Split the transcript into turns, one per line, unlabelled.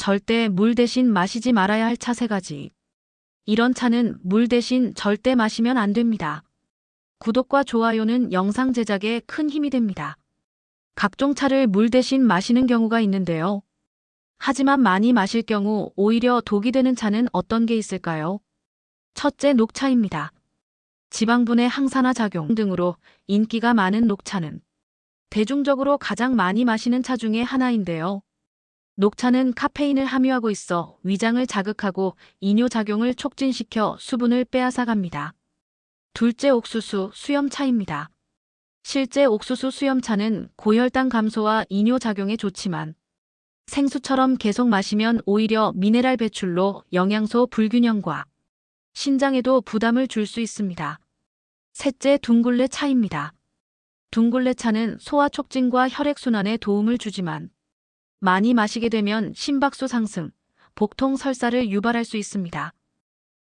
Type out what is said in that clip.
절대 물 대신 마시지 말아야 할 차 세 가지. 이런 차는 물 대신 절대 마시면 안 됩니다. 구독과 좋아요는 영상 제작에 큰 힘이 됩니다. 각종 차를 물 대신 마시는 경우가 있는데요. 하지만 많이 마실 경우 오히려 독이 되는 차는 어떤 게 있을까요? 첫째 녹차입니다. 지방분의 항산화 작용 등으로 인기가 많은 녹차는 대중적으로 가장 많이 마시는 차 중에 하나인데요. 녹차는 카페인을 함유하고 있어 위장을 자극하고 이뇨작용을 촉진시켜 수분을 빼앗아 갑니다. 둘째 옥수수 수염차입니다. 실제 옥수수 수염차는 고혈당 감소와 이뇨작용에 좋지만 생수처럼 계속 마시면 오히려 미네랄 배출로 영양소 불균형과 신장에도 부담을 줄 수 있습니다. 셋째 둥글레 차입니다. 둥글레 차는 소화 촉진과 혈액순환에 도움을 주지만 많이 마시게 되면 심박수 상승, 복통 설사를 유발할 수 있습니다.